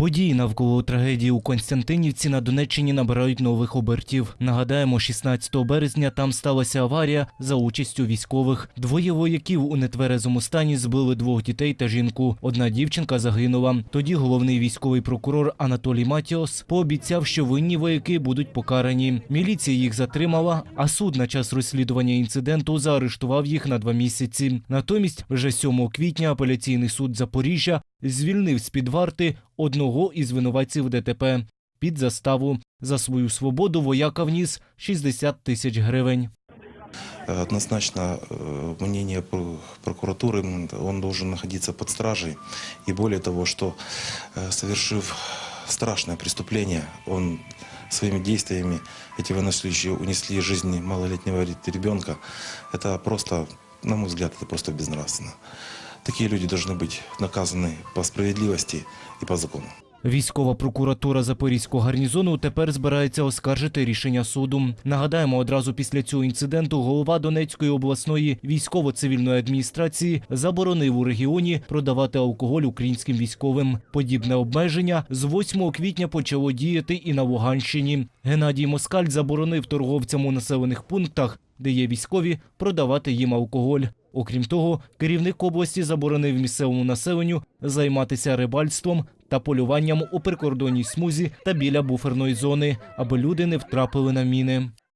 Події навколо трагедії у Константинівці на Донеччині набирають нових обертів. Нагадаємо, 16 березня там сталася аварія за участю військових. Двоє вояків у нетверезому стані збили двох дітей та жінку. Одна дівчинка загинула. Тоді головний військовий прокурор Анатолій Матіос пообіцяв, що винні вояки будуть покарані. Міліція їх затримала, а суд на час розслідування інциденту заарештував їх на два місяці. Натомість, вже 7 квітня апеляційний суд Запоріжжя звільнив з-під варти одного із винуватців ДТП під заставу. За свою свободу вояка вніс 60 тисяч гривень. Однозначно э, мнение про- прокуратуры, м, он должен находиться под стражей. И более того, что э, совершив страшное преступление, он своими действиями, эти военнослужащие унесли жизни малолетнего ре- ребенка. Это просто, на мой взгляд, это просто безнравственно. Такие люди должны быть наказаны по справедливости и по закону. Військова прокуратура Запорізького гарнізону тепер збирається оскаржити рішення суду. Нагадаємо, одразу після цього інциденту голова Донецької обласної військово-цивільної адміністрації заборонив у регіоні продавати алкоголь українським військовим. Подібне обмеження з 8 квітня почало діяти і на Луганщині. Геннадій Москаль заборонив торговцям у населених пунктах, де є військові, продавати їм алкоголь. Окрім того, керівник області заборонив місцевому населенню займатися рибальством та полюванням у прикордонній смузі та біля буферної зони, аби люди не втрапили на міни.